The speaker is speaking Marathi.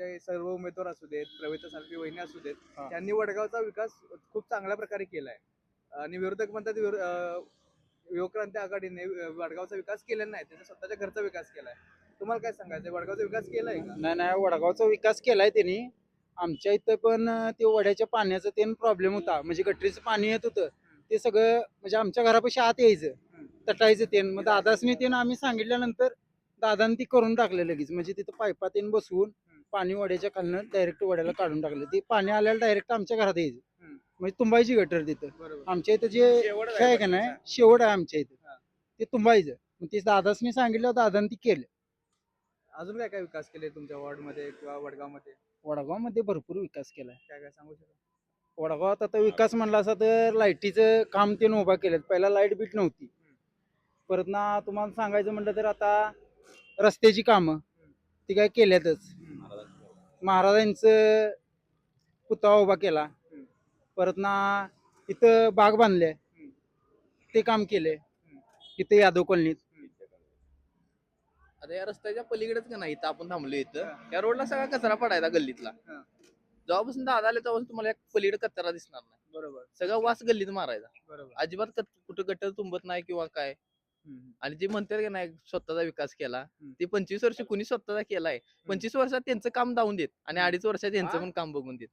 आमचे सर्व उमेदवार असू देत प्रवीता सारखी वहिनी असू देत हा. त्यांनी वडगावचा विकास खूप चांगल्या प्रकारे केलाय. आणि विरोधक म्हणतात विरो- अं, युवक्रांती आघाडीने अं, वडगावचा विकास केलेला नाही त्यांचा स्वतःच्या घरचा विकास केलाय. तुम्हाला काय सांगायचं वडगावचा विकास केलाय का? नाही नाही वडगावचा विकास केलाय त्यांनी. आमच्या इथं पण अं, ते वड्याच्या पाण्याचा ते प्रॉब्लेम होता. म्हणजे गटरीचं पाणी येत होतं. ते सगळं म्हणजे आमच्या घरापाशी आत यायचं. तटायचं ते. मग दादासनी ते आम्ही सांगितल्यानंतर दादाने ती करून टाकलं लगेच. म्हणजे तिथं पायपा तेन बसवून पाणी वड्याच्या खालनं डायरेक्ट वड्याला काढून टाकलं. ते पाणी आल्याला डायरेक्ट आमच्या घरात यायचं. म्हणजे तुंबायची गटर तिथं. आमच्या इथं जे शेवट हे आहे का नाही शेवट आहे आमच्या इथं. ते तुंबायचं मग ते दादासनी सांगितलं दादाने ती केलं. अजून काय काय विकास केले तुमच्या वॉर्डमध्ये किंवा वडगावमध्ये वडगावमध्ये भरपूर विकास केलाय. काय काय सांगू शकता वडगावात आता विकास म्हणला असता तर लाईटीचं काम ते उभा केलं पहिला लाइट बीट नव्हती. परत ना तुम्हाला सांगायचं म्हटलं तर आता रस्त्याची कामं ती काय केल्यातच. महाराजांचं पुतळा उभा केला. परत ना इथं बाग बांधले. ते काम केले. इथं यादव कॉलनीत. आता या रस्त्याच्या पलीकडेच का नाही? इथं आपण थांबलो इथं. या रोडला सगळा कचरा पडायचा गल्लीतला. जेव्हापासून दादा आले तेव्हापासून तुम्हाला एक पलीकडे कचरा दिसणार नाही. बरोबर. सगळा वास गल्लीत मारायचा. बरोबर. अजिबात कच- कुठं गटर तुंबत नाही किंवा काय. आणि जे म्हणतात की नाही स्वतःचा विकास केला. ते पंचवीस वर्ष कुणी स्वतःचा केलाय पंचवीस वर्षात त्यांचं काम दावून देत आणि. अडीच वर्षात त्यांचं हा? पण काम बघून देत